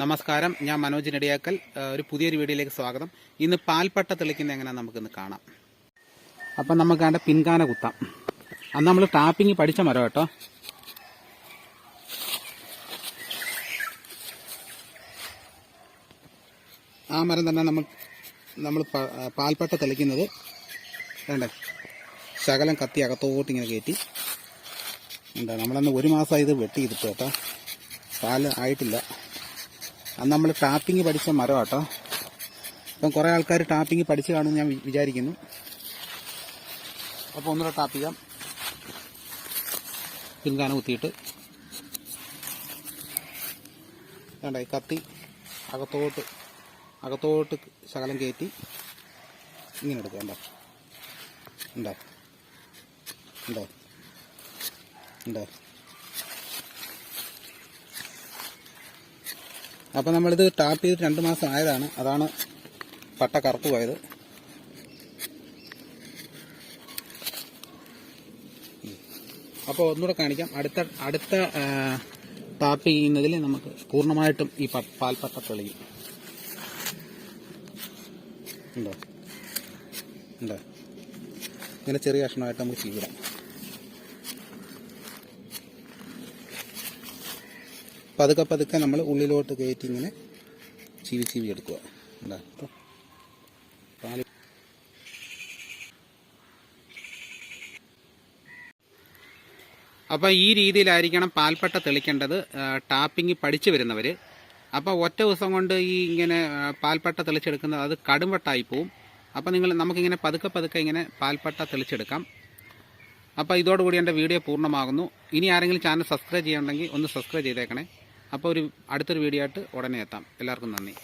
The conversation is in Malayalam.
നമസ്കാരം. ഞാൻ മനോജ് നെടിയാക്കൽ. ഒരു പുതിയൊരു വീഡിയോയിലേക്ക് സ്വാഗതം. ഇന്ന് പാൽപ്പട്ട തെളിക്കുന്ന എങ്ങനെയാണെന്ന് നമുക്കിന്ന് കാണാം. അപ്പം നമുക്ക് അതിന്റെ പിൻകാന കുത്താം. അന്ന് നമ്മൾ ടാപ്പിങ് പഠിച്ച മരം കേട്ടോ. ആ മരം തന്നെ നമ്മൾ നമ്മൾ പാൽപ്പട്ട തെളിക്കുന്നത്. വേണ്ടേ ശകലം കത്തി അകത്തോട്ട് ഇങ്ങനെ കയറ്റി. എന്താ നമ്മളന്ന് ഒരു മാസമായി ഇത് വെട്ടി ഇതിട്ട് കേട്ടോ. പാൽ ആയിട്ടില്ല. അന്ന് നമ്മൾ ടാപ്പിംഗ് പഠിച്ച മരം കേട്ടോ ഇപ്പം കുറേ ആൾക്കാർ ടാപ്പിംഗ് പഠിച്ചു കാണും ഞാൻ വിചാരിക്കുന്നു. അപ്പോൾ ഒന്നുകൂടെ ടാപ്പ് ചെയ്യാം. പിൻകാന കുത്തിയിട്ട്. വേണ്ട കത്തി അകത്തോട്ട് അകത്തോട്ട് ശകലം കയറ്റി ഇങ്ങനെ എടുക്കുക ഉണ്ടോ ഉണ്ടോ ഉണ്ടോ ഉണ്ടോ അപ്പം നമ്മളിത് ടാപ്പ് ചെയ്ത് രണ്ട് മാസം ആയതാണ്. അതാണ് പട്ട കറുത്തു പോയത്. അപ്പോൾ ഒന്നുകൂടെ കാണിക്കാം. അടുത്ത അടുത്ത ടാപ്പ് ചെയ്യുന്നതിൽ നമുക്ക് പൂർണമായിട്ടും ഈ പാൽപ്പട്ട തെളിയും. ഉണ്ടോ? ഉണ്ടോ? ഇങ്ങനെ ചെറിയ കഷ്ണമായിട്ട് നമുക്ക് ചീവിടാം പതുക്കെ പതുക്കെ നമ്മൾ ഉള്ളിലോട്ട് കയറ്റി ഇങ്ങനെ ചീവി ചീവി എടുക്കുക. എന്താ അപ്പോൾ ഈ രീതിയിലായിരിക്കണം പാൽപ്പട്ട തെളിക്കേണ്ടത് ടാപ്പിംഗ് പഠിച്ചു വരുന്നവർ അപ്പോൾ ഒറ്റ ദിവസം കൊണ്ട് ഈ ഇങ്ങനെ പാൽപ്പട്ട തെളിച്ചെടുക്കുന്നത് അത് കടുംപട്ടായി പോവും. അപ്പോൾ നിങ്ങൾ നമുക്കിങ്ങനെ പതുക്കെ പതുക്കെ ഇങ്ങനെ പാൽപ്പട്ട തെളിച്ചെടുക്കാം. അപ്പോൾ ഇതോടുകൂടി എന്റെ വീഡിയോ പൂർണമാകുന്നു. ഇനി ആരെങ്കിലും ചാനൽ സബ്സ്ക്രൈബ് ചെയ്യണമെങ്കിൽ ഒന്ന് സബ്സ്ക്രൈബ് ചെയ്തേക്കണേ. അപ്പോൾ ഒരു അടുത്തൊരു വീഡിയോ ആയിട്ട് ഉടനെ എത്താം. എല്ലാവർക്കും നന്ദി.